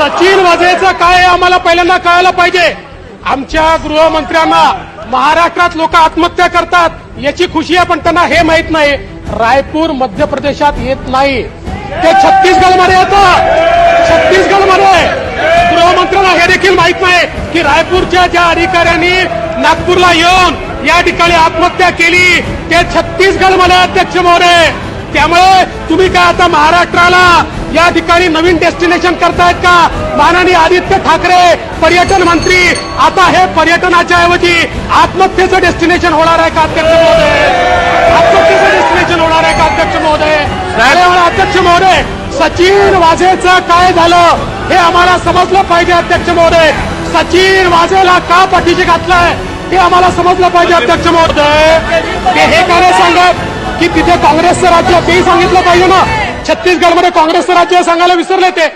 सचिन वाझेचं काय आम्हाला पहिल्यांदा कळायला पाहिजे. आमच्या गृहमंत्र्यांना महाराष्ट्रात लोक आत्महत्या करतात. याची खुशी आहे पण त्यांना हे माहीत नाही. रायपूर मध्य प्रदेशात येत नाही. ते छत्तीसगडमध्ये येतं. छत्तीसगडमध्ये. गृहमंत्र्यांना हे देखील माहीत नाही की रायपूरच्या ज्या अधिकाऱ्यांनी नागपूरला येऊन या ठिकाणी आत्महत्या केली ते छत्तीसगडमध्ये अध्यक्ष महोदय. त्यामुळे तुम्ही काय आता महाराष्ट्राला या ठिकाणी नवीन डेस्टिनेशन करतायत का? माननीय आदित्य ठाकरे पर्यटन मंत्री आता हे पर्यटनाच्या ऐवजी आत्महत्येचं डेस्टिनेशन होणार आहे का अध्यक्ष महोदय? आत्महत्येचं डेस्टिनेशन होणार आहे का अध्यक्ष महोदय? अध्यक्ष महोदय. सचिन वाझेचं काय झालं? हे आम्हाला समजलं पाहिजे अध्यक्ष महोदय. सचिन वाझेला का पाठीशी घातलंय? हे आम्हाला समजलं पाहिजे अध्यक्ष महोदय. ते हे का नाही सांगत? की तिथे काँग्रेसचं राज्य तेही सांगितलं पाहिजे ना? छत्तीसगडमध्ये काँग्रेसचं राज्य सांगायला विसरले ते.